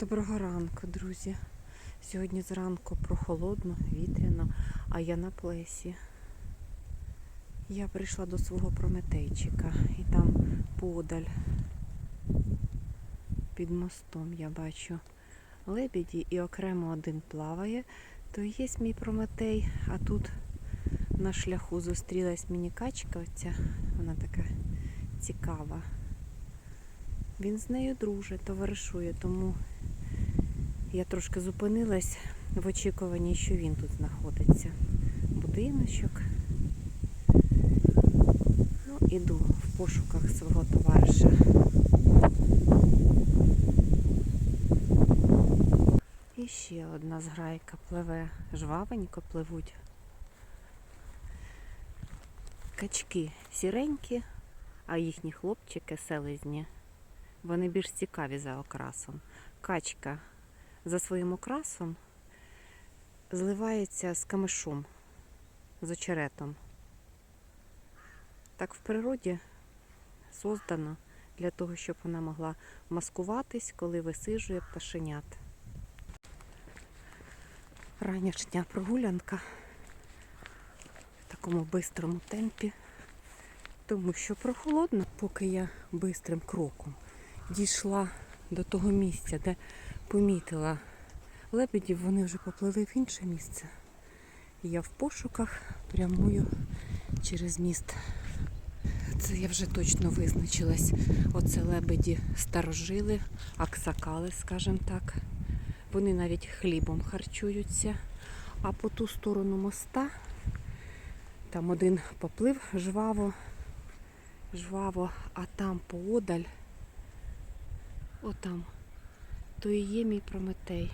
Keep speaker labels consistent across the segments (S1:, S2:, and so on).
S1: Доброго ранку, друзі. Сьогодні зранку прохолодно, вітряно, а я на плесі. Я прийшла до свого прометейчика і там подаль під мостом я бачу лебеді і окремо один плаває. То є мій прометей, а тут на шляху зустрілась мені качка оця, вона така цікава. Він з нею дружить, товаришує, тому я трошки зупинилась в очікуванні, що він тут знаходиться. Будиночок. Ну, іду в пошуках свого товариша. І ще одна зграйка пливе, жвавенько пливуть. Качки сіренькі, а їхні хлопчики селезні. Вони більш цікаві за окрасом. Качка за своїм окрасом зливається з камишом, з очеретом. Так в природі создано для того, щоб вона могла маскуватись, коли висижує пташенят. Ранішня прогулянка в такому бистрому темпі, тому що прохолодно, поки я бистрим кроком дійшла до того місця, де помітила лебедів, вони вже поплили в інше місце. Я в пошуках прямую через міст. Це я вже точно визначилась. Оце лебеді старожили, аксакали, скажімо так. Вони навіть хлібом харчуються. А по ту сторону моста там один поплив жваво, жваво, а там поодаль, отам, то і є мій прометей.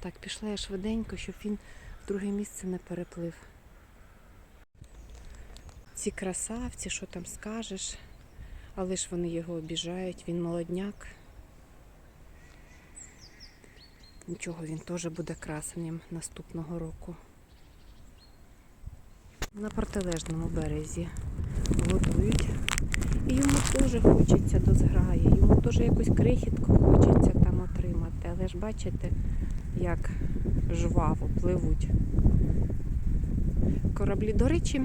S1: Так, пішла я швиденько, щоб він в друге місце не переплив. Ці красавці, що там скажеш, але ж вони його обіжають, він молодняк. Нічого, він теж буде красенням наступного року. На протилежному березі годують. І йому теж хочеться до зграї, йому теж якусь крихітку хочеться там отримати. Але ж бачите, як жваво пливуть кораблі. До речі,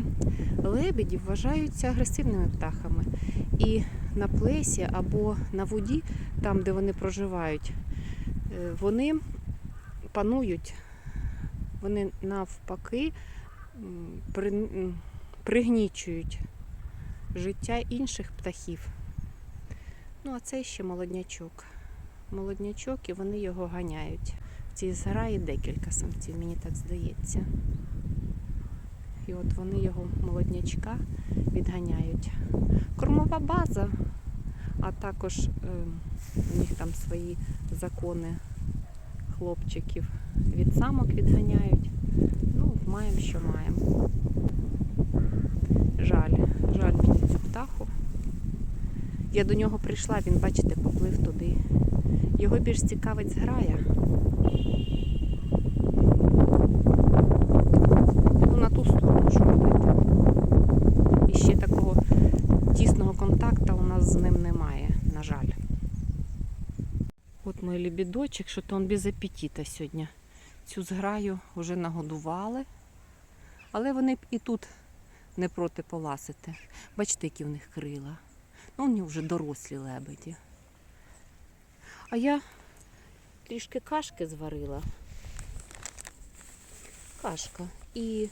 S1: лебеді вважаються агресивними птахами. І на плесі або на воді, там, де вони проживають, е, вони панують, вони навпаки пригнічують життя інших птахів. Ну, а це ще молоднячок. Молоднячок, і вони його ганяють. В цій зграї декілька самців, мені так здається. І от вони його молоднячка відганяють. Кормова база, а також е, у них там свої закони хлопчиків від самок відганяють. Ну, маємо, що маємо. Жаль, жаль мені цю птаху. Я до нього прийшла, він, бачите, поплив туди. Його більш цікавить зграя. Ну, на ту сторону, що робити. І ще такого тісного контакту у нас з ним немає, на жаль. От мій лебідочок, що то він без апетита сьогодні. Цю зграю вже нагодували, але вони б і тут не проти поласити. Бачите, які в них крила. Ну, вони вже дорослі лебеді. А я трішки кашки зварила. Кашка. І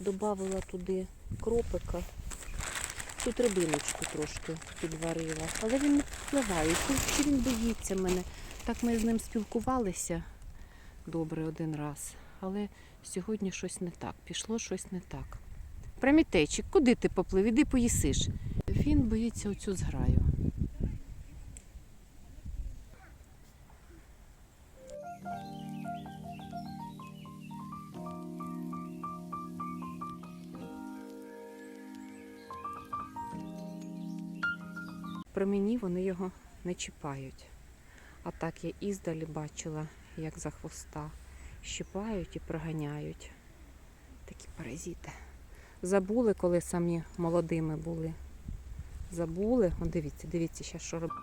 S1: додавала туди кропика. Тут рибиночку трошки підварила. Але він не впливає. Чи він боїться мене? Так ми з ним спілкувалися добре один раз. Але сьогодні щось не так. Пішло щось не так. Примітейчик, куди ти поплив? Іди поїсиш. Він боїться оцю зграю. При мені вони його не чіпають. А так я іздалі бачила, як за хвоста щипають і проганяють. Такі паразити. Забули, коли самі молодими були забули. О, дивіться, дивіться, ще що робить.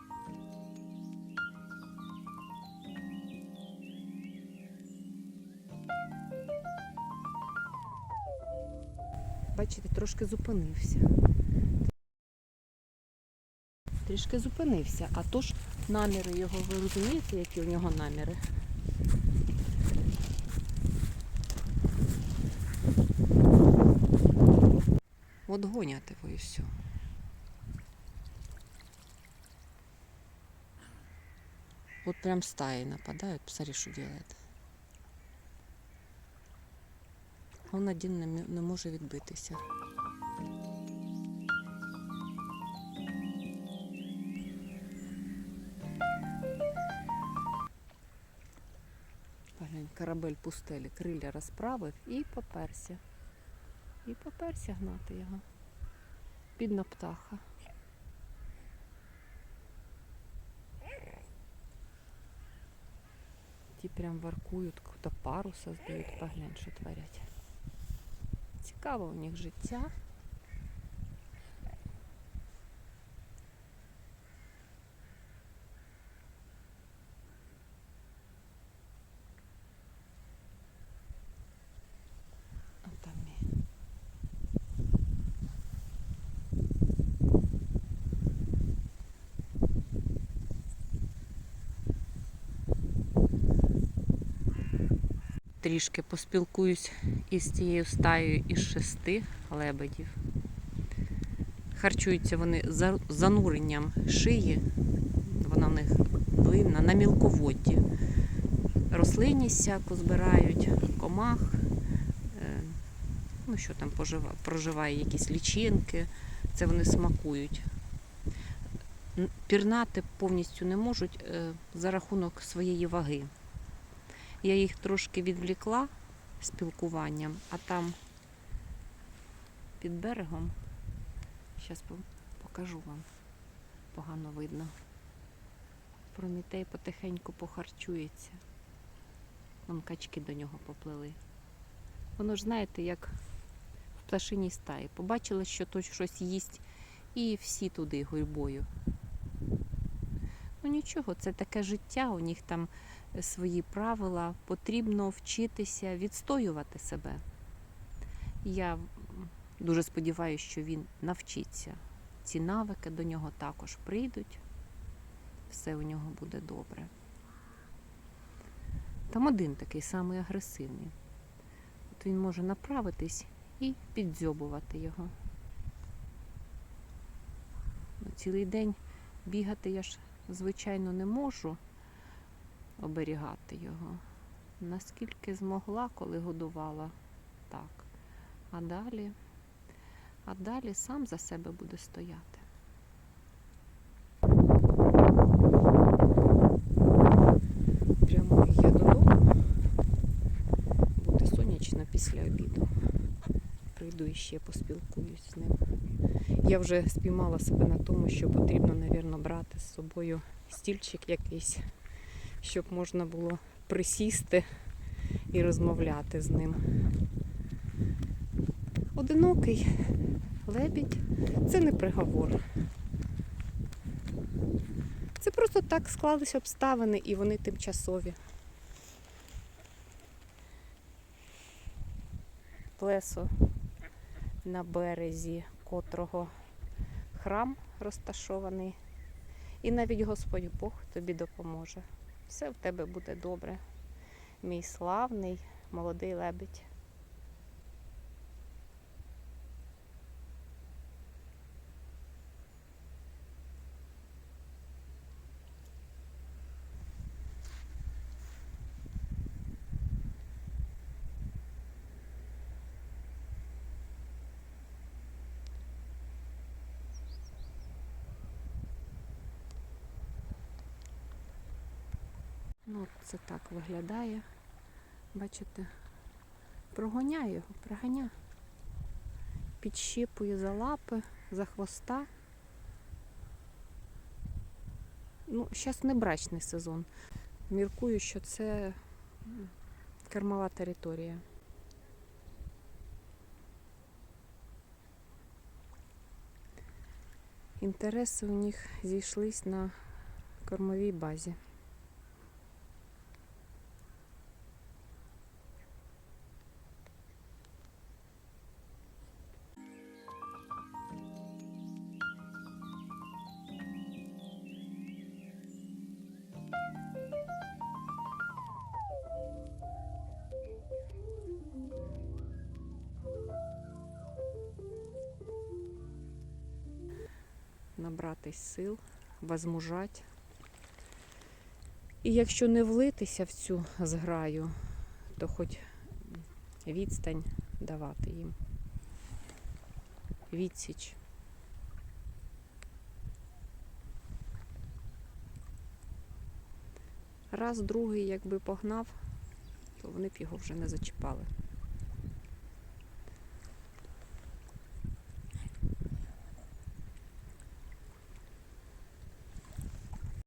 S1: Бачите, трошки зупинився. Трішки зупинився, а то ж наміри його, ви розумієте, які у нього наміри. От гоняти ви і все. Вот прям стаи нападают. Посмотри, что делает. Он один не, не може відбитися. Поглянь, корабель пустелі, крилля розправив і поперся. І поперся гнати його. Бідна птаха. Ті прям варкують, какую-то пару создають, поглянь, що творять. Цікаво у них життя. А там і трішки поспілкуюсь із цією стаєю із шести лебедів. Харчуються вони за- зануренням шиї, вона в них длинна, на мілководді. Рослинність всяку збирають, комах, е, ну що там пожива- проживає, якісь лічинки, це вони смакують. Пірнати повністю не можуть е, за рахунок своєї ваги. Я їх трошки відвлікла спілкуванням, а там під берегом, зараз покажу вам, погано видно. Прометей потихеньку похарчується. Вон качки до нього поплили. Воно ж знаєте, як в пташиній стаї. Побачили, що той щось їсть, і всі туди гурьбою. Ну нічого, це таке життя, у них там свої правила, потрібно вчитися відстоювати себе. Я дуже сподіваюся, що він навчиться. Ці навики до нього також прийдуть, все у нього буде добре. Там один такий самий агресивний. От він може направитись і піддзьобувати його. Ну, Цілий день бігати я ж, звичайно, не можу оберігати його. Наскільки змогла, коли годувала, так. А далі, а далі сам за себе буде стояти. Прямую я додому. Буде сонячно після обіду. Прийду і ще поспілкуюсь з ним. Я вже спіймала себе на тому, що потрібно, мабуть, брати з собою стільчик якийсь щоб можна було присісти і розмовляти з ним. Одинокий лебідь це не приговор. Це просто так склалися обставини і вони тимчасові. Плесо на березі котрого храм розташований. І навіть Господь Бог тобі допоможе. Все в тебе буде добре. Мій славний молодий лебідь. Ну, це так виглядає. Бачите, прогоняю його, проганя. Підщипую за лапи, за хвоста. Ну, зараз не брачний сезон. Міркую, що це м, кормова територія. Інтереси у них зійшлись на кормовій базі. Набратись сил, возмужать. І якщо не влитися в цю зграю, то хоч відстань давати їм. Відсіч. Раз, другий, якби погнав, то вони б його вже не зачіпали.